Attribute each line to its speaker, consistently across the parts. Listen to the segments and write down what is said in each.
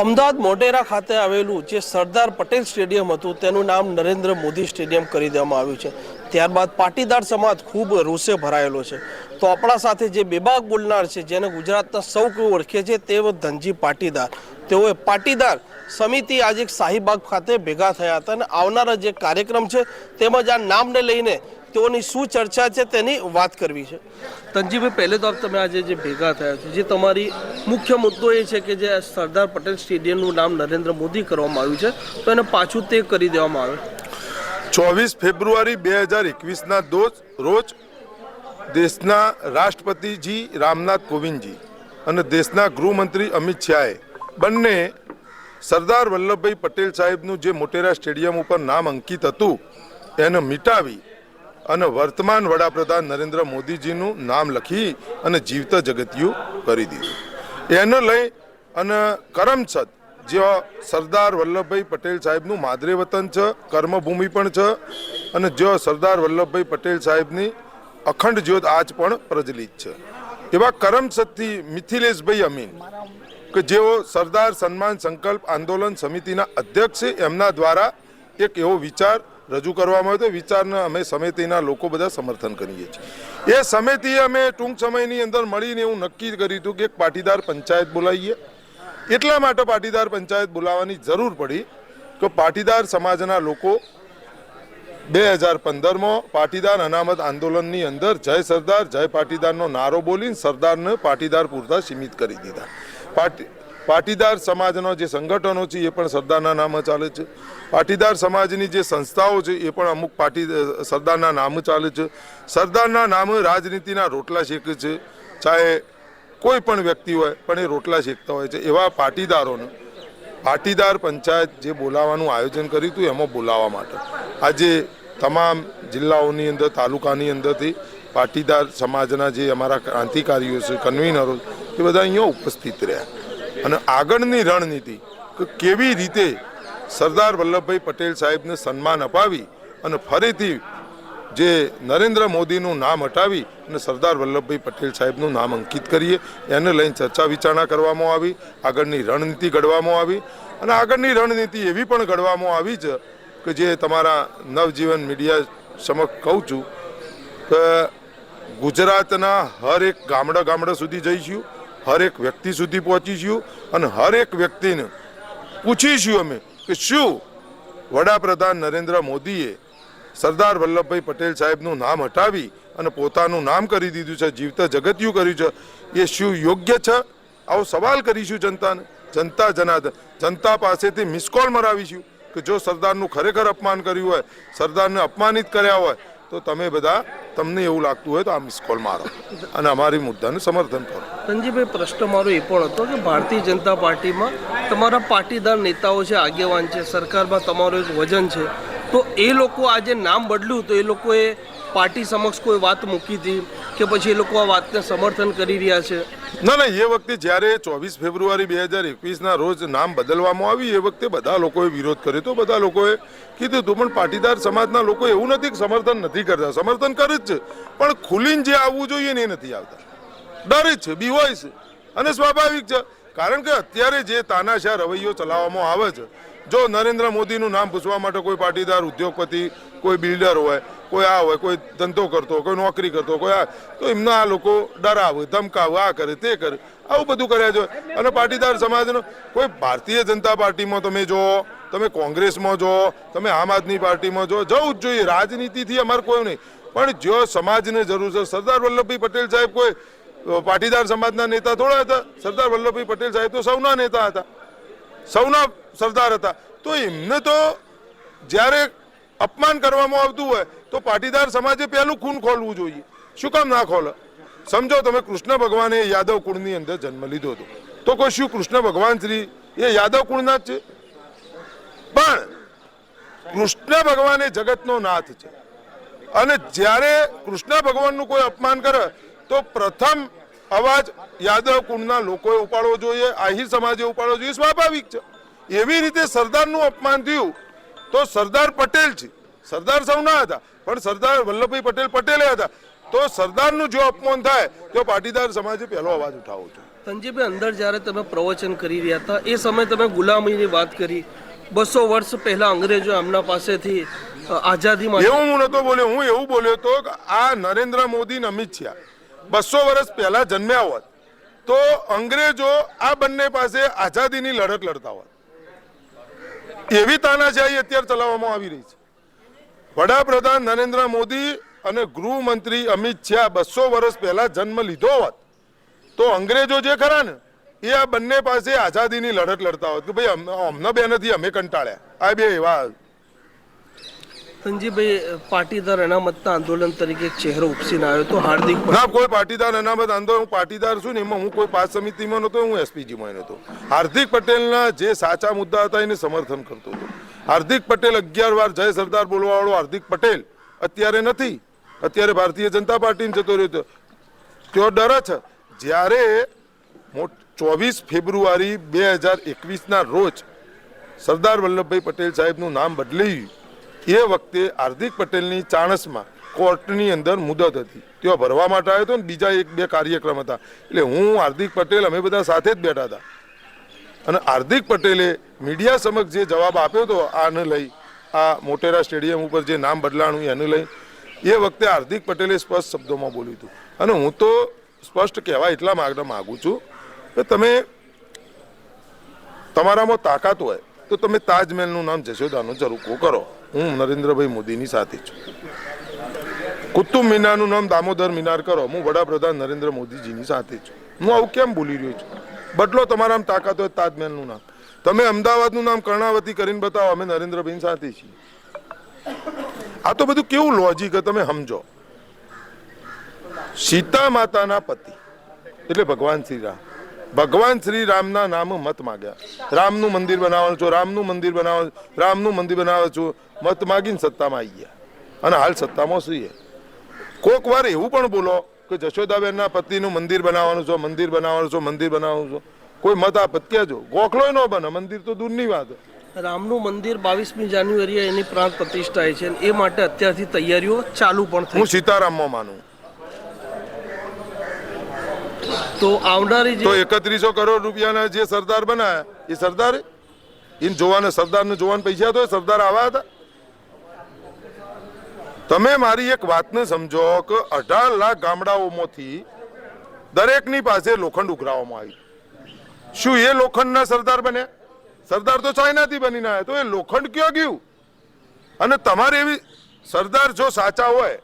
Speaker 1: અમદાવાદ મોટેરા ખાતે આવેલું જે સરદાર પટેલ સ્ટેડિયમ હતું, તેનું નામ નરેન્દ્ર મોદી સ્ટેડિયમ કરી દેવામાં આવ્યું છે. ત્યારબાદ પાટીદાર સમાજ ખૂબ રોષે ભરાયેલો છે. તો આપણા સાથે જે બેબાક બોલનાર છે, જેને ગુજરાતના સૌ કોઈ ઓળખે છે, તે ધનજી પાટીદાર. તેઓએ પાટીદાર સમિતિ આજે શાહીબાગ ખાતે ભેગા થયા હતા અને આવનારા જે કાર્યક્રમ છે, તેમજ આ નામને લઈને તેઓની શું ચર્ચા છે તેની વાત કરવી છે. તનજીભાઈ પહેલે તો તમે આજે જે ભેગા થયા છો જે તમારી મુખ્ય મુદ્દો એ છે કે જે આ સરદાર પટેલ સ્ટેડિયમનું નામ નરેન્દ્ર મોદી કરવામાં આવ્યું છે તો એને પાછું તે કરી દેવામાં આવે.
Speaker 2: ચોવીસ ફેબ્રુઆરી બે હજાર એકવીસના રોજ દેશના રાષ્ટ્રપતિજી રામનાથ કોવિંદજી અને દેશના ગૃહમંત્રી અમિત શાહે બંને સરદાર વલ્લભભાઈ પટેલ સાહેબનું જે મોટેરા સ્ટેડિયમ ઉપર નામ અંકિત હતું એને મિટાવી અને વર્તમાન વડાપ્રધાન નરેન્દ્ર મોદીજીનું નામ લખી અને જીવત જગતિયું કરી દીધું. એને લઈ અને કરમસદ જેવા સરદાર વલ્લભભાઈ પટેલ સાહેબનું માદરે વતન છે, કર્મભૂમિ પણ છે અને જેવા સરદાર વલ્લભભાઈ પટેલ સાહેબની અખંડ જ્યોત આજ પણ પ્રજલિત છે. એવા કરમસદથી મિથિલેશભાઈ અમીન કે જેઓ સરદાર સન્માન સંકલ્પ આંદોલન સમિતિના અધ્યક્ષ એમના દ્વારા એક એવો વિચાર રજૂ કરવામાં આવ્યો તો વિચારને અમે સમિતિના લોકો બધા સમર્થન કરીએ છીએ. એ સમિતિએ અમે ટૂંક સમયની અંદર મળીને એવું નક્કી કર્યું હતું કે એક પાટીદાર પંચાયત બોલાવીએ. એટલા માટે પાટીદાર પંચાયત બોલાવવાની જરૂર પડી કે પાટીદાર સમાજના લોકો બે હજાર પંદરમાં પાટીદાર અનામત આંદોલનની અંદર જય સરદાર, જય પાટીદારનો નારો બોલીને સરદારને પાટીદાર પૂરતા સીમિત કરી દીધા. પાટી પાટીદાર સમાજનો જે સંગઠનો છે, એ પણ સરદારના નામે ચાલે છે. પાટીદાર સમાજની જે સંસ્થાઓ છે, એ પણ અમુક પાટી સરદારના નામે ચાલે છે. સરદારના નામે રાજનીતિના રોટલા શેકે છે. ચાહે કોઈ પણ વ્યક્તિ હોય, પણ એ રોટલા શેકતા હોય છે. એવા પાટીદારોને પાટીદાર પંચાયત જે બોલાવવાનું આયોજન કર્યું હતું, એમાં બોલાવવા માટે. આજે તમામ જિલ્લાઓની અંદર, તાલુકાની અંદરથી પાટીદાર સમાજના જે અમારા ક્રાંતિકારીઓ છે, કન્વીનરો એ બધા અહીંયા ઉપસ્થિત રહ્યા. અને આગળની રણનીતિ કે કેવી રીતે સરદાર વલ્લભભાઈ પટેલ સાહેબને સન્માન અપાવી અને ફરીથી જે નરેન્દ્ર મોદીનું નામ હટાવી અને સરદાર વલ્લભભાઈ પટેલ સાહેબનું નામ અંકિત કરીએ, એને લઈને ચર્ચા વિચારણા કરવામાં આવી, આગળની રણનીતિ ઘડવામાં આવી અને આગળની રણનીતિ એવી પણ ઘડવામાં આવી છે કે જે તમારા નવજીવન મીડિયા સમક્ષ કહું છું કે ગુજરાતના હર એક ગામડા ગામડા સુધી જઈશું. હર એક વ્યક્તિ સુધી પહોંચીશું અને હર એક વ્યક્તિને પૂછીશું અમે કે શું વડાપ્રધાન નરેન્દ્ર મોદીએ સરદાર વલ્લભભાઈ પટેલ સાહેબનું નામ હટાવી અને પોતાનું નામ કરી દીધું છે, જીવતા જગતિયું કર્યું છે. એ શું યોગ્ય છે? આવો સવાલ કરીશું જનતાને. જનતા જનાર્દન જનતા પાસેથી મિસકોલ મરાવીશું કે જો સરદારનું ખરેખર અપમાન કર્યું હોય, સરદારને અપમાનિત કર્યા હોય તો તમે બધા તમને એવું લાગતું હોય તો આ મિસકોલ મારો. અને અમારી મુદ્દાનું સમર્થન કરો.
Speaker 1: સંજીભાઈ પ્રશ્ન મારો એ પણ હતો કે ભારતીય જનતા પાર્ટીમાં તમારા પાટીદાર નેતાઓ છે, આગેવાન છે, સરકારમાં તમારું એક વજન છે. તો એ લોકો આજે નામ બદલ્યું તો એ લોકોએ પાર્ટી સમક્ષ કોઈ વાત મૂકી હતી? કે પછી એ લોકો આ વાતને સમર્થન કરી રહ્યા છે?
Speaker 2: ના ના, એ વખતે જ્યારે ચોવીસ ફેબ્રુઆરી બે હજાર એકવીસના રોજ નામ બદલવામાં આવ્યું, એ વખતે બધા લોકોએ વિરોધ કર્યો તો બધા લોકોએ કીધું હતું, પણ પાટીદાર સમાજના લોકો એવું નથી કે સમર્થન નથી કરતા. સમર્થન કરે જ છે. પણ ખુલીને જે આવવું જોઈએ ને એ નથી આવતા. ડરે છે બીવાય છે. અને સ્વાભાવિક છે. કારણ કે અત્યારે જે તાનાશાહ રવૈયો ચલાવવામાં આવે છે, જો નરેન્દ્ર મોદીનું નામ પૂછવા માટે કોઈ પાટીદાર, ઉદ્યોગપતિ, કોઈ બિલ્ડર હોય કોઈ આ હોય કોઈ ધંધો કરતો હોય, કોઈ નોકરી કરતો કોઈ આ તો એમના આ લોકો ડરાવે ધમકાવે આ કરે તે કરે. આવું બધું કર્યા જોઈએ અને પાટીદાર સમાજનો કોઈ ભારતીય જનતા પાર્ટીમાં તમે જો તમે કોંગ્રેસમાં જો તમે આમ આદમી પાર્ટીમાં જો જવું જ જોઈએ. રાજનીતિથી અમારે કોઈ નહીં. પણ જો સમાજને જરૂર છે સરદાર વલ્લભભાઈ પટેલ સાહેબ કોઈ પાટીદાર સમાજના નેતા થોડા હતા. સરદાર વલ્લભભાઈ પટેલ સાહેબ તો સૌના નેતા હતા. સૌના સરદાર હતા. તો એમને તો જ્યારે અપમાન કરવામાં આવતું હોય તો પાટીદાર સમાજે પહેલું ખૂન ખોલવું જોઈએ. શું કામ ના ખોલે? સમજો તમે કૃષ્ણ ભગવાને યાદવ કુળની અંદર જન્મ લીધો હતો. તો કોઈ શું કૃષ્ણ ભગવાન શ્રી? એ યાદવ કુળના જ છે. પણ કૃષ્ણ ભગવાન એ જગતનો નાથ છે. અને જ્યારે કૃષ્ણ ભગવાનનું કોઈ અપમાન કરે, તો પ્રથમ અવાજ યાદવ કુળના લોકોએ ઉપાડવો જોઈએ, આહિર સમાજે ઉપાડવો જોઈએ. સ્વાભાવિક છે. એવી રીતે સરદારનું અપમાન થયું તો સરદાર પટેલ છે. સરદાર સૌના હતા પણ સરદાર વલ્લભભાઈ પટેલ પટેલે હતા. તો સરદારનું જો અપમાન થાય તો પાટીદાર સમાજે પહેલો અવાજ ઉઠાવવો જોઈએ.
Speaker 1: સંજીભાઈ અંદર જ્યારે તમે પ્રવચન કરી રહ્યા હતા એ સમયે તમે ગુલામીની વાત કરી. બસો વર્ષ પહેલા અંગ્રેજો એમના પાસેથી આઝાદી
Speaker 2: એવું હું નતો બોલ્યો હું એવું બોલ્યો તો કે આ નરેન્દ્ર મોદી ને અમિત શાહ બસો વર્ષ પહેલા જન્મ્યા હોત તો અંગ્રેજો આ બંને પાસે આઝાદીની લડત લડતા હોત. એવી તાનાશાહી અત્યારે ચલાવવામાં આવી રહી છે. વડાપ્રધાન નરેન્દ્ર મોદી અને ગૃહમંત્રી અમિત શાહ બસો વર્ષ પહેલા જન્મ લીધો હોત, તો અંગ્રેજો જે ખરા ને, એ આ બંને પાસે આઝાદીની લડત લડતા હોત કે ભાઈ અમને બે નથી, અમે કંટાળ્યા. આ બે એવા
Speaker 1: સંજયભાઈ પાટીદાર અનામતના આંદોલન તરીકે ચહેરો ઉપસીને આવ્યો તો હાર્દિક.
Speaker 2: ના, કોઈ પાટીદાર અનામત આંદોલન, હું પાટીદાર છું ને એમાં હું કોઈ પાસ સમિતિમાં નહોતો, હું એસપીજીમાં નહોતો હાર્દિક પટેલના જે સાચા મુદ્દા હતા એને સમર્થન કરતો હતો. હાર્દિક પટેલ અગિયાર વાર જય સરદાર બોલવાવાળો હાર્દિક પટેલ અત્યારે નથી. અત્યારે ભારતીય જનતા પાર્ટીને જતો રહ્યો હતો. તેઓ ડર છે. જ્યારે ચોવીસ ફેબ્રુઆરી બે હજાર એકવીસના રોજ સરદાર વલ્લભભાઈ પટેલ સાહેબનું નામ બદલાયું એ વખતે હાર્દિક પટેલની ચાણસમાં કોર્ટની અંદર મુદત હતી. તેઓ ભરવા માટે આવ્યો હતો ને બીજા એક બે કાર્યક્રમ હતા. એટલે હું, હાર્દિક પટેલ, અમે બધા સાથે જ બેઠા હતા. અને હાર્દિક પટેલે મીડિયા સમક્ષ જે જવાબ આપ્યો હતો, આને લઈ, આ મોટેરા સ્ટેડિયમ ઉપર જે નામ બદલાણું એને લઈ, એ વખતે હાર્દિક પટેલે સ્પષ્ટ શબ્દોમાં બોલ્યું હતું. અને હું તો સ્પષ્ટ કહેવા એટલા માગવા માગું છું કે તમે તમારામાં તાકાત હોય તો તમે તાજમહેલનું નામ જશોદાનું જરૂર કરો. હું નરેન્દ્રભાઈ મોદીની સાથે છું. કુતુબ મિનારનું નામ દામોદર મિનાર કરો. હું વડાપ્રધાન નરેન્દ્ર મોદીજીની સાથે છું. હું આવું કેમ બોલી રહ્યો છું? બદલો તમારામાં તાકાત હોય તાજમહેલનું નામ. તમે અમદાવાદનું નામ કર્ણાવતી કરીને બતાવો. અમે નરેન્દ્રભાઈ સાથે છીએ. આ તો બધું કેવું લોજિક તમે સમજો. સીતા માતાના પતિ. એટલે ભગવાન શ્રી રામ. ભગવાન શ્રી રામના નામ મત માગ્યા. રામનું મંદિર બનાવવાનું છું રામનું મંદિર બનાવવાનું રામનું મંદિર બનાવો છું. મત માગીને સત્તામાં આવી ગયા. અને હાલ સત્તામાં શું છે? કોક વાર એવું પણ બોલો કે જશોદાબેનના પતિનું મંદિર બનાવવાનું છો મંદિર બનાવવાનું છો મંદિર બનાવવાનું છો. કોઈ મત આ પત્યા જો ગોખલોય ન બને. મંદિર તો દૂરની વાત
Speaker 1: રામનું મંદિર બાવીસમી જાન્યુઆરીએ એની પ્રાણ પ્રતિષ્ઠા છે એ માટે અત્યારથી તૈયારીઓ ચાલુ પણ
Speaker 2: હું સીતારામમાં માનું.
Speaker 1: તો આવનારી
Speaker 2: તો એકત્રીસો કરોડ રૂપિયાના જે સરદાર બનાયા, એ સરદાર? એને જોવાને સરદારને જોવાના પૈસા તો સરદાર આવા હતા. તમે મારી એક વાતને સમજો કે અઢાર લાખ ગામડાઓમાંથી દરેકની પાસે લોખંડ ઉઘરાવવામાં આવ્યું શું એ લોખંડના સરદાર બન્યા? સરદાર તો ચાઇનાથી બનીને આવ્યા તો એ લોખંડ ક્યાં ગયું? અને તમારે એવી સરદાર જો સાચા હોય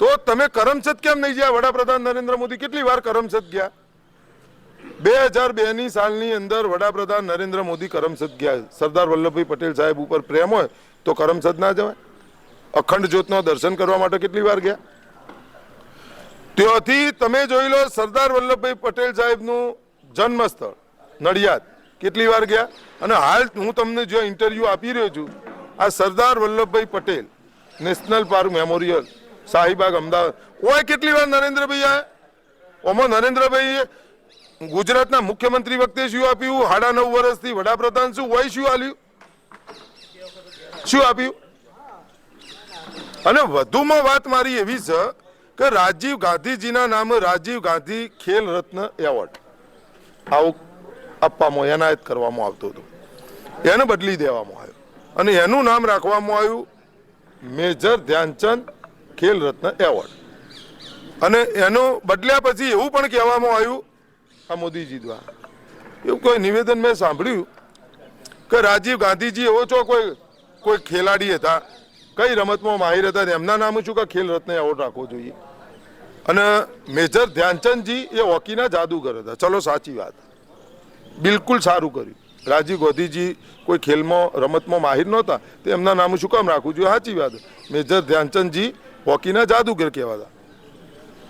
Speaker 2: તો તમે કરમસદ કેમ નહીં ગયા વડાપ્રધાન નરેન્દ્ર મોદી કેટલી વાર કરમસદ ગયા? બે હજાર બે ની સાલની અંદર વડાપ્રધાન નરેન્દ્ર મોદી કરમસદ ગયા. સરદાર વલ્લભભાઈ પટેલ સાહેબ ઉપર પ્રેમ હોય તો કરમસદ ના જવાય. અખંડ જ્યોતનો દર્શન કરવા માટે કેટલી વાર ગયા? ત્યાંથી તમે જોઈ લો સરદાર વલ્લભભાઈ પટેલ સાહેબનું જન્મ સ્થળ નડિયાદ. કેટલી વાર ગયા? અને હાલ હું તમને જો ઇન્ટરવ્યૂ આપી રહ્યો છું, આ Sardar Vallabhbhai Patel national park memorial Shahibaug Ahmedabad. ઓય, કેટલી વાર નરેન્દ્રભાઈ આ? ઓમાં નરેન્દ્રભાઈએ ગુજરાતના મુખ્યમંત્રી વખતે શું આપ્યું? સાડા નવ વર્ષથી વડાપ્રધાન શું હોય શું આપ્યું શું આપ્યું? અને વધુમાં વાત મારી એવી છે કે રાજીવ ગાંધીજીના નામે રાજીવ ગાંધી ખેલ રત્ન એવોર્ડ આવું આપવામાં એનાયત કરવામાં આવતું હતું. એને બદલી દેવામાં આવ્યું. અને એનું નામ રાખવામાં આવ્યું મેજર ધ્યાનચંદ ખેલ રત્ન એવોર્ડ. અને એનો બદલ્યા પછી એવું પણ કહેવામાં આવ્યું આ મોદીજી દ્વારા. એવું કોઈ નિવેદન મેં સાંભળ્યું કે રાજીવ ગાંધીજી એવો છો કોઈ કોઈ ખેલાડી હતા, કઈ રમતમાં માહિર હતા એમના નામે શું કે ખેલ રત્ન એવોર્ડ રાખવો જોઈએ. અને મેજર ધ્યાનચંદજી એ હોકીના જાદુગર હતા. ચલો, સાચી વાત. બિલકુલ સારું કર્યું. રાજીવ ગાંધીજી કોઈ ખેલમાં, રમતમાં માહિર નહોતા, તો એમના નામે શું કામ રાખવું જોઈએ? સાચી વાત. મેજર ધ્યાનચંદજી હોકીના જાદુગર કહેવાતા.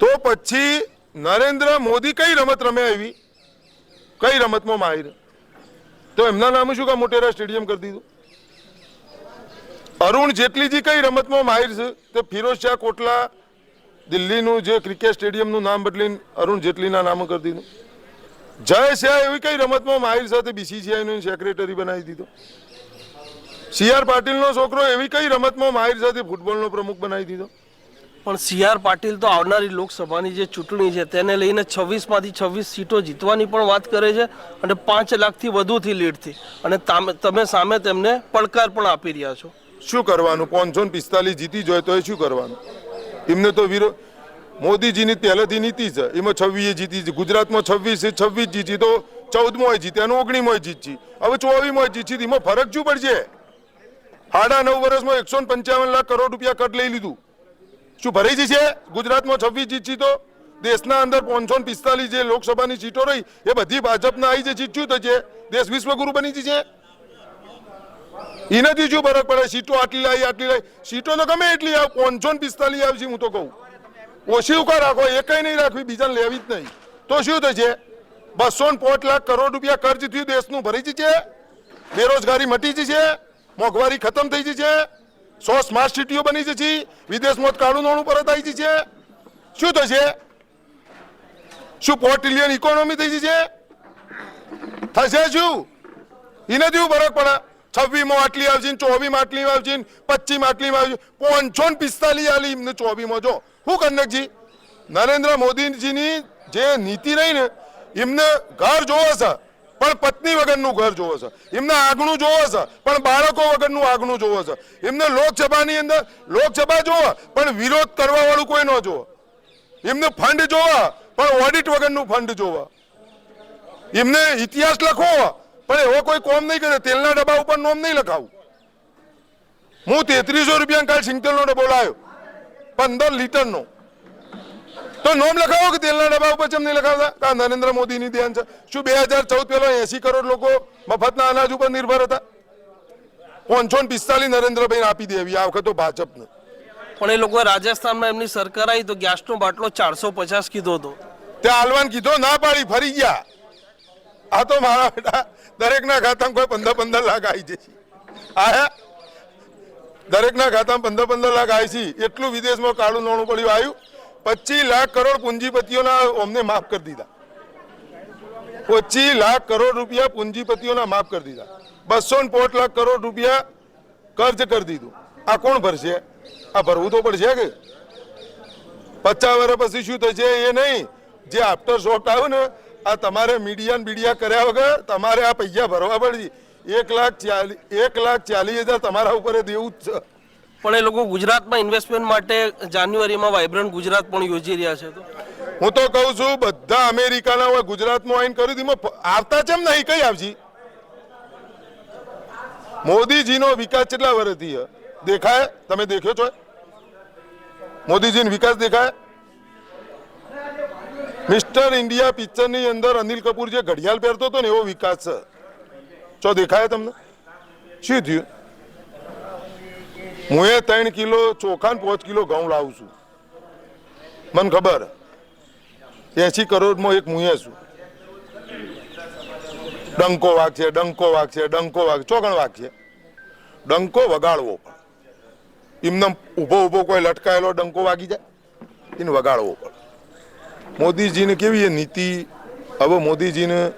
Speaker 2: તો પછી નરેન્દ્ર મોદી કઈ રમત રમે એવી? કઈ રમતમાં માહિર? તો એમના નામે શું કે મોટેરા સ્ટેડિયમ કરી દીધું? અરુણ જેટલીજી કઈ રમતમાં માહિર છે? તે ફિરોઝ શાહ કોટલા દિલ્હીનું જે ક્રિકેટ સ્ટેડિયમનું નામ બદલીને અરુણ જેટલીના નામે કરી દીધું. જય શાહ એવી કઈ રમતમાં માહિર સાથે બીસીસીઆઈ સેક્રેટરી બનાવી દીધો. સી આર પાટીલનો છોકરો એવી કઈ રમતમાં માહિર સાથે ફૂટબોલનો પ્રમુખ બનાવી દીધો.
Speaker 1: પણ સી આર પાટીલ તો આવનારી લોકસભાની જે ચૂંટણી છે, તેને લઈને છવ્વીસમાંથી છવ્વીસ સીટો જીતવાની પણ વાત કરે છે અને પાંચ લાખથી વધુથી લીડથી. અને તામે- સામે તેમને પડકાર પણ આપી રહ્યા છો.
Speaker 2: શું કરવાનું? પાંચસો પિસ્તાલીસ જીતી જોઈએ તો એ શું કરવાનું? એમને તો વિરોધ મોદીજીની પહેલેથી નીતિ છે. એમાં છવ્વીસ જીતી છે. ગુજરાતમાં છવ્વીસ છવ્વીસ જીતી. તો ચૌદમોય જીતી અને ઓગણીમોય જીતી હવે ચોવીસમોય જીતી એમાં ફરક શું પડશે? સાડા નવ વર્ષમાં એકસો પંચાવન લાખ કરોડ રૂપિયા કટ લઈ લીધું. શું ભરાઈ જશે? ગુજરાતમાં છવ્વીસ જીતી તો દેશના અંદર પાંચસો પિસ્તાલીસ જે લોકસભાની સીટો રહી, એ બધી ભાજપના આવી જે જીત્યું થશે દેશ વિશ્વગુરુ બની જશે. એનાથી શું ફરક પડે? સીટો આટલી લાવી આટલી લાવી સીટો તો ગમે એટલી આવે, પાંચસો પિસ્તાલીસ આવશે, હું તો કહું. ઓછી ઉકા રાખો એકઈ નહીં રાખવી, બીજાને લેવી જ નહીં. તો શું થશે? બસો ને પોચ લાખ કરોડ રૂપિયા કર્જ થયું, દેશનું ભરી જશે. બેરોજગારી મટી જશે. મોંઘવારી ખતમ થઈ જશે. સો સ્માર્ટ સિટીઓ બની જશે. વિદેશમાં કાળું નાણું પરત આવી જશે. શું થશે? શું ફોર ટ્રિલિયન ઇકોનોમી થઈ જશે? થશે શું? એને શું ફરક પડે. છવ્વીસમાં આટલી આવશે ને ચોવીસમાં આટલી આવશે ને પચીસમાં આટલી આવશે. પાંચસો ને પિસ્તાલીસ આલી એમને ચોવીસમાં. જો, શું કનકજી? નરેન્દ્ર મોદીજીની જે નીતિ રહી ને, એમને ઘર જોવો છે. પણ પત્ની વગરનું ઘર જોવે છે. એમને આગનું જોવે છે, પણ બાળકો વગરનું આગનું જોવે છે. એમને લોકસભાની અંદર, લોકસભા જોવે પણ વિરોધ કરવા વાળું કોઈ ન જોવે એમને ફંડ જોવા, પણ ઓડિટ વગરનું ફંડ જોવા. એમને ઇતિહાસ લખવો, પણ એવો કોઈ કોમ નહીં કરે. તેલના ડબ્બા ઉપર નોમ નહીં લખાવું. હું તેત્રીસો રૂપિયા કાલ સિંગતેલનો ડબ્બો લાવ્યો. પંદર લીટરનો. તો નોમ લખાવો કે તેલના ડબ્બા ઉપર ચમ નહીં લખાવતા? કા નરેન્દ્ર મોદીની ધ્યાન છે. શું બે હજાર ચૌદ પેલો એસી કરોડ લોકો મફતના અનાજ ઉપર નિર્ભર હતા? પાંચસો પિસ્તાલીસ નરેન્દ્રભાઈ આપી દેવી આ વખત તો ભાજપને.
Speaker 1: પણ એ લોકોએ રાજસ્થાનમાં એમની સરકાર આવી તો ગેસનો બાટલો ચારસો પચાસ કીધો હતો.
Speaker 2: તે હાલવાન કીધો ના પાડી ફરી ગયા. આ તો મારા બેટા દરેકના ખાતામાં કોઈ પંદર પંદર લાખ આવી જશે. આયા દરેકના ખાતામાં પંદર પંદર લાખ આવી છે. એટલું વિદેશમાં કાળું નાણું પડ્યું આવ્યું? પચીસ લાખ કરોડ પૂંજીપતિઓના અમને માફ કરી દીધા. પચીસ લાખ કરોડ રૂપિયા પૂંજીપતિઓના માફ કરી દીધા. બસો ને પોઠ લાખ કરોડ રૂપિયા કર્જ કરી દીધું. આ કોણ ભરશે? આ ભરવું તો પડશે કે? પચાસ વર્ષ પછી શું થશે એ નહીં. જે આફ્ટર શોટ આવ્યું ને, આ તમારે મીડિયા ને બીડિયા કર્યા વગર તમારે આ પૈસા ભરવા પડશે. એક લાખ ચાલીસ એક લાખ ચાલીસ હજાર તમારા ઉપર દેવું જ છે.
Speaker 1: પણ એ લોકો ગુજરાતમાં ઇન્વેસ્ટમેન્ટ માટે જાન્યુઆરીમાં વાઇબ્રન્ટ ગુજરાત પણ યોજી રહ્યા છે તો?
Speaker 2: હું તો કહું છું, બધા અમેરિકાના હોય, ગુજરાતમાં આવીને કર્યું ફ- આવતા ચેમ નહીં? કઈ આવજી મોદીજીનો વિકાસ કેટલા વર્ષથી? દેખાય? તમે દેખ્યો છો? મોદીજીનો વિકાસ દેખાય? મિસ્ટર ઇન્ડિયા પિક્ચરની અંદર અનિલ કપૂર જે ઘડિયાળ પહેરતો હતો ને, એવો વિકાસ છે. ચો દેખાય તમને? શું થયું? હું એ ત્રણ કિલો ચોખા પાંચ કિલો ઘઉં લાવું છું. મને ખબર. એસી કરોડમાં એક મુએ છું. ડંકો વાગશે ડંકો વાગશે, ડંકો વાગ ચોગણ વાગશે. ડંકો વગાડવો પણ. એમને ઊભો ઊભો કોઈ લટકાયેલો ડંકો વાગી જાય, એને વગાડવો પણ. મોદીજીને કેવી નીતિ? હવે મોદીજીને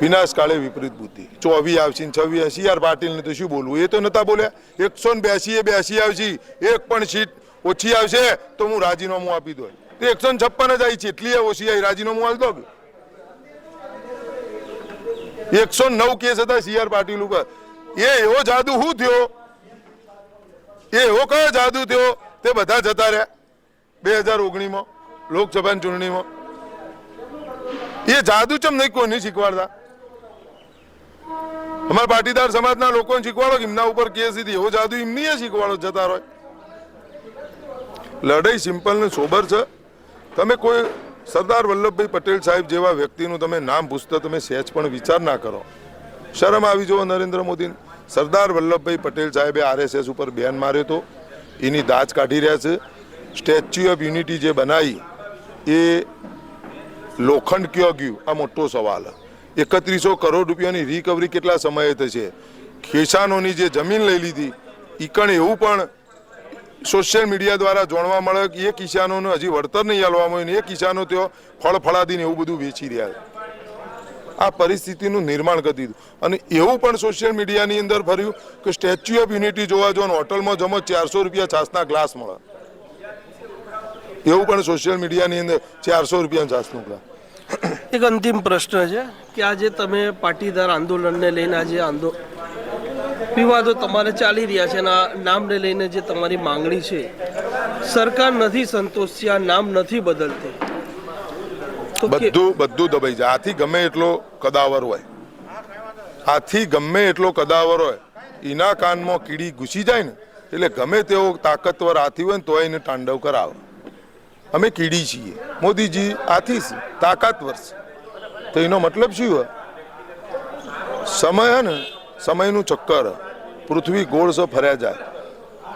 Speaker 2: વિનાશ કાળે વિપરીત બુદ્ધિ. ચોવી આવશે છવ્વી છવ્વીસ યાર પાટીલને તો શું બોલવું? એ તો નતા બોલ્યા. એકસો ને બ્યાસી એ બ્યાસી આવશી. એક પણ સીટ ઓછી આવશે તો હું રાજીનામું આપી દઉં. તો એકસો ને છપ્પન જ આવી છે. એટલી ઓછી આવી. રાજીનામું આવી દો એકસો નવ કેસ હતા સીઆર પાટીલ ઉપર. એ એવો જાદુ શું થયો? એ એવો કયો જાદુ થયો? તે બધા જતા રહ્યા. બે હજાર ઓગણીમાં લોકસભાની ચૂંટણીમાં. એ જાદુ ચમ નહીં કોઈ નહીં શીખવાડતા? અમારા પાટીદાર સમાજના લોકોને શીખવાડો કે એમના ઉપર કેસ હતી એવો જાદુ એમની શીખવાડો જતા રહે લડાઈ સિમ્પલ ને સોબર છે. તમે કોઈ સરદાર વલ્લભભાઈ પટેલ સાહેબ જેવા વ્યક્તિનું તમે નામ પૂછતા તમે સહેજ પણ વિચાર ના કરો. શરમ આવી જુઓ નરેન્દ્ર મોદી સરદાર વલ્લભભાઈ પટેલ સાહેબે આરએસએસ ઉપર બેન માર્યો હતો એની દાજ કાઢી રહ્યા છે. સ્ટેચ્યુ ઓફ યુનિટી જે બનાવી એ લોખંડ કયો ગયું? આ મોટો સવાલ. એકત્રીસો કરોડ રૂપિયાની રિકવરી કેટલા સમયે થશે? ખેસાનોની જે જમીન લઈ લીધી ઈકણ એવું પણ સોશિયલ મીડિયા દ્વારા જાણવા મળે કે એ કિસાનોને હજી વળતર નહીં આલવામાં આવ્યું ને એ કિસાનો તેઓ ફળ ફળાદીને એવું બધું વેચી રહ્યા છે. આ પરિસ્થિતિનું નિર્માણ કરી દીધું. અને એવું પણ સોશિયલ મીડિયાની અંદર ફર્યું કે સ્ટેચ્યુ ઓફ યુનિટી જોવા જો હોટલમાં જમો ચારસો રૂપિયા છાસના ગ્લાસ મળે. એવું પણ સોશિયલ મીડિયાની અંદર ચારસો રૂપિયાનું છાસ મોકલા
Speaker 1: એક અંતિમ પ્રશ્ન છે કે આજે તમે પાટીદાર આંદોલનને લઈને આજે આંદો વિવાદો તમારે ચાલી રહ્યા છે આ નામને લઈને જે તમારી માંગણી છે, સરકાર નથી સંતોષતી, આ નામ નથી બદલતી.
Speaker 2: બધું બધું દબાઈ જાય. આથી ગમે એટલો કદાવર હોય. આથી ગમે એટલો કદાવર હોય. એના કાનમાં કીડી ઘૂસી જાય ને, એટલે ગમે તેવો તાકતવર હાથી હોય ને તો એને તાંડવ કરાવે. અમે કીડી છીએ. મોદીજી આથી છે, તાકાતવર છે. તો એનો મતલબ શું હોય? સમય ને, સમયનું ચક્કર પૃથ્વી ગોળ સો ફર્યા જાય.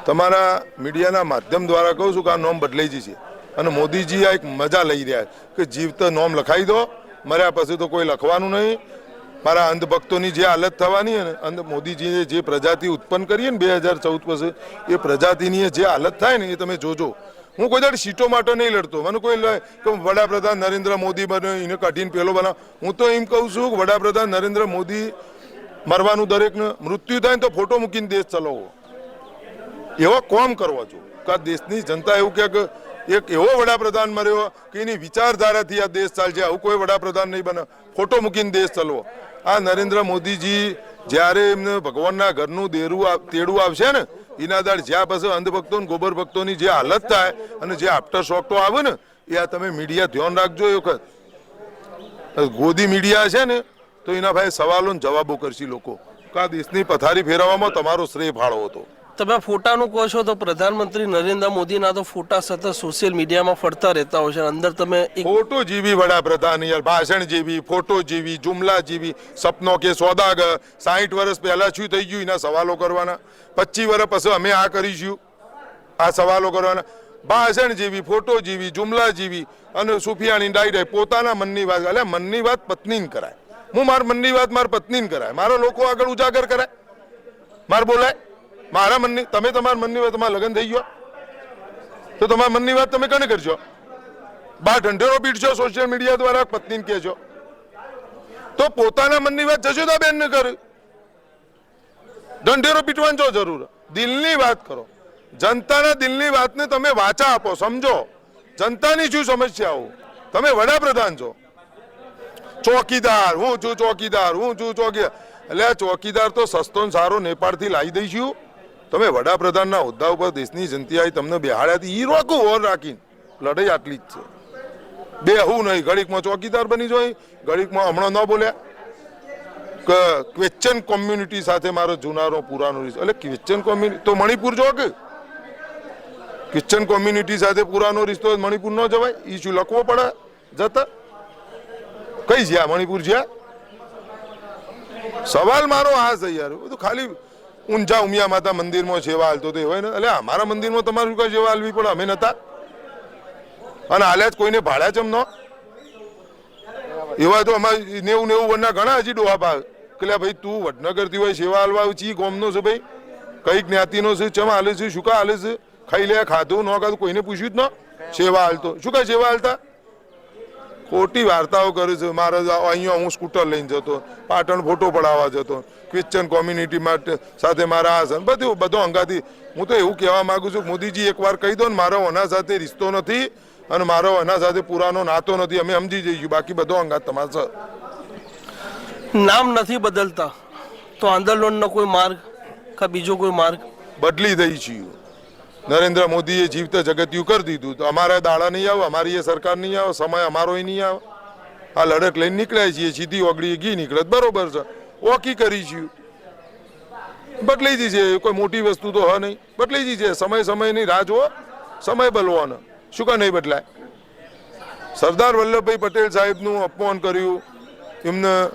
Speaker 2: તમારા મીડિયાના માધ્યમ દ્વારા કહું છું કે આ નોમ બદલાઈ જશે અને મોદીજી આ એક મજા લઈ રહ્યા છે કે જીવતો નોમ લખાઈ દો. મર્યા પછી તો કોઈ લખવાનું નહીં. મારા અંધભક્તોની જે હાલત થવાની છે ને, અંધ મોદીજીએ જે પ્રજાતિ ઉત્પન્ન કરીએ ને બે હજાર ચૌદ પછી, એ પ્રજાતિની જે હાલત થાય ને એ તમે જોજો. હું કોઈ દાડ સીટો માટે નહીં લડતો. મને કોઈ વડાપ્રધાન નરેન્દ્ર મોદી બન્યો એને કાઢીને પેલો બનાવ. હું તો એમ કહું છું કે વડાપ્રધાન નરેન્દ્ર મોદી મરવાનું દરેકને મૃત્યુ થાય તો ફોટો મૂકીને દેશ ચલાવો. એવો કોમ કરવો જો કે દેશની જનતા એવું કહે કે એક એવો વડાપ્રધાન મર્યો કે એની વિચારધારાથી આ દેશ ચાલશે. આવું કોઈ વડાપ્રધાન નહીં બને. ફોટો મૂકીને દેશ ચલાવો. આ નરેન્દ્ર મોદીજી જ્યારે એમને ભગવાનના ઘરનું દેરું તેડું આવશે ને એના દાડ જ્યાં પાસે અંધભક્તો ને ગોબર ભક્તોની જે હાલત થાય અને જે આફ્ટર શોક તો આવે ને, એ આ તમે મીડિયા ધ્યાન રાખજો એ વખત. ગોદી મીડિયા છે ને, તો એના ભાઈ સવાલો જવાબો કરશે લોકો. કા દેશની પથારી ફેરવવામાં તમારો શ્રેય ફાળો હતો.
Speaker 1: તમે ફોટાનું કહો છો તો પ્રધાનમંત્રી નરેન્દ્ર મોદીના તો ફોટા સતત સોશિયલ મીડિયામાં ફરતા રહેતા હોય છે. અંદર તમે
Speaker 2: ફોટો જેવી વડાપ્રધાન યાર ભાષણ જેવી ફોટો જેવી જુમલા જેવી સપનો કે સોદાગર. સાહીઠ વર્ષ પહેલા શું થઈ ગયું? એના સવાલો કરવાના. પચીસ વર્ષ પછી અમે આ કરીશું. આ સવાલો કરવાના. ભાષણ જેવી ફોટો જેવી જુમલા જેવી અને સુફિયાની ડાયરેક્ટ પોતાના મનની વાત એટલે મનની વાત પત્નીને કરાય. હું મારા મનની વાત મારા પત્નીને કરાય. મારા લોકો આગળ ઉજાગર કરાય. મારે બોલાય. મારા મનની તમે તમારા મનની વાત તમારા લગ્ન થઈ ગયો? તો તમારા મનની વાત તમે કને કરજો? બા ઢંઢેરો પીટશો સોશિયલ મીડિયા દ્વારા, પત્નીને કહેજો. તો પોતાના મનની વાત જશોદાબેન ને કરી. ઢંઢેરો પીટવાની જો જરૂર. દિલની વાત કરો. જનતાના દિલની વાતને તમે વાચા આપો, સમજો. જનતાની શું સમસ્યાઓ? તમે વડાપ્રધાન છો. ચોકીદાર, હું છું ચોકીદાર, હું છું ચોકીદાર એટલે આ ચોકીદાર તો સસ્તો સારો નેપાળથી લાવી દઈશું. તમે વડાપ્રધાનના હોદ્દા ઉપર દેશની જનતાએ તમને બિહાડ્યાથી એ રોકો, ઓર રાખીને. લડાઈ આટલી જ છે. બે હું નહીં. ઘડીકમાં ચોકીદાર બની જોઈ ઘડીકમાં હમણાં ન બોલ્યા. કે ક્વેશ્ચન કોમ્યુનિટી સાથે મારો જૂનારો પુરાનો એટલે ક્વેશ્ચન કોમ્યુનિટી તો મણિપુર જો કે. ક્રિશ્ચન કોમ્યુનિટી સાથે પુરાનો રિશ્તો મણિપુર ન જવાય. એ શું લખવો પડે? જતા. કઈ જ્યાં? મણિપુર જ્યાં? સવાલ મારો આ છે યાર. બધું ખાલી ઊંઝા ઉમિયા માતા મંદિરમાં સેવા હાલતો તો હોય ને. એટલે અમારા મંદિરમાં તમારે શું કઈ સેવા હાલવી પડે? અમે નતા અને હાલ્યા જ કોઈને ભાડા ચમ ન? એવા તો અમારે નેવું નેવું વરના ઘણા હજી ડોહા ભાવ કે ભાઈ તું વડનગરથી હોય સેવા હાલવા ચી ગોમનો છે ભાઈ? કઈ જ્ઞાતિનો છે? ચમ હાલે છે? શું કા હાલે છે? ખાઈ લે, ખાધું, ન ખાધું, કોઈને પૂછ્યું જ ન? સેવા હાલતો. શું કાંઈ સેવા હાલતા? ખોટી વાર્તાઓ કરે છે. મારે અહીંયા હું સ્કૂટર લઈને જતો પાટણ ફોટો પડાવવા જતો ક્રિશ્ચન કોમ્યુનિટી માટે સાથે મારા આ બધું બધો અંગાથી. હું તો એવું કહેવા માગું છું મોદીજી એકવાર કહી દો ને મારો એના સાથે રિશ્તો નથી અને મારો એના સાથે પુરાનો નાતો નથી. અમે સમજી જઈશું બાકી બધો અંગાત તમારે
Speaker 1: નામ નથી બદલતા. તો આંદોલનનો કોઈ માર્ગ કે બીજો કોઈ માર્ગ?
Speaker 2: બદલી દઈ છીએ. નરેન્દ્ર મોદીએ જીવતે જગત્યું કરી દીધું. તો અમારા દાડા નહીં આવે, અમારી એ સરકાર નહીં આવે, સમય અમારો નહીં આવે. આ લડત લઈને નીકળ્યા છીએ, સીધી ઓગળી ઘી નીકળે. બરોબર છે. ઓકી કરી છીએ. બદલાઈ જી છે કોઈ મોટી વસ્તુ તો હ નહીં. બદલાઈ જી છે સમય સમયની રાહ જુઓ. સમય બદલવાનો. શું કા નહીં બદલાય? સરદાર વલ્લભભાઈ પટેલ સાહેબનું અપમાન કર્યું. એમને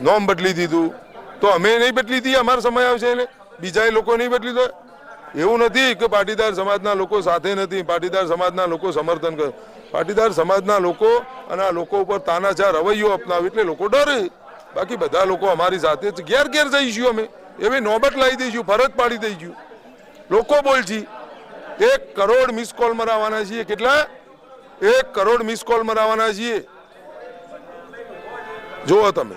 Speaker 2: નોમ બદલી દીધું. તો અમે નહીં બદલી હતી અમારો સમય આવશે એટલે? બીજા લોકો નહીં બદલી દો એવું નથી કે પાટીદાર સમાજના લોકો સાથે નથી, પાટીદાર સમાજના લોકો સમર્થન કરે. પાટીદાર સમાજના લોકો અને આ લોકો ઉપર તાનાચાર રવૈયો અપનાવે એટલે લોકો ડરે. બાકી બધા લોકો અમારી સાથે જ ઘેર ઘેર જઈશું અમે. એવી નોબત લાવી દઈશું, ફરજ પાડી દઈશું. લોકો બોલજી, એક કરોડ મિસ કોલ મરાવવાના છીએ. કેટલા? એક કરોડ મિસ કોલ મરાવવાના છીએ. જુઓ તમે.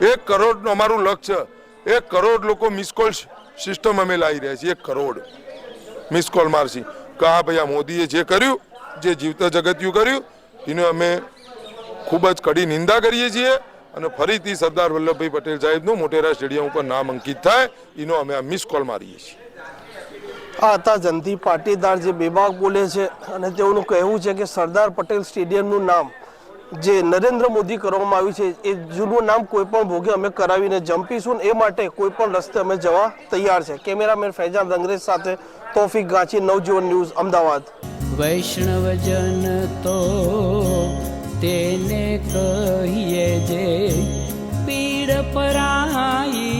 Speaker 2: એક કરોડનું અમારું લક્ષ્ય, એક કરોડ લોકો મિસ કોલ સિસ્ટમ અમે લાવી રહ્યા છીએ, એક કરોડ. Miss call મારશી. કે આ ભાઈ, આ મોદીએ જે કર્યું, જે જીવતા જગત્યું કર્યું, એને અમે ખૂબ જ કડી નિંદા કરીએ છીએ અને ફરીથી સરદાર વલ્લભભાઈ પટેલ સાહેબનું મોટેરા સ્ટેડિયમ ઉપર નામ અંકિત થાય, એનો અમે આ મિસ કોલ મારીએ છીએ.
Speaker 1: આ હતા જંતી પાટીદાર જે બેબાક બોલે છે અને તેઓનું કહેવું છે કે સરદાર પટેલ સ્ટેડિયમનું નામ જે નરેન્દ્ર મોદી કરવામાં આવ્યું છે, એ જૂનું નામ કોઈ પણ ભોગે અમે કરાવીને જંપીશું એ માટે કોઈ પણ રસ્તે અમે જવા તૈયાર છે. કેમેરામેન ફૈજાન રંગરેજ સાથે તોફિક ગાંચી, નવજીવન ન્યૂઝ, અમદાવાદ.
Speaker 3: વૈષ્ણવજન તો તેને કહીએ જે પીડ પરાઈ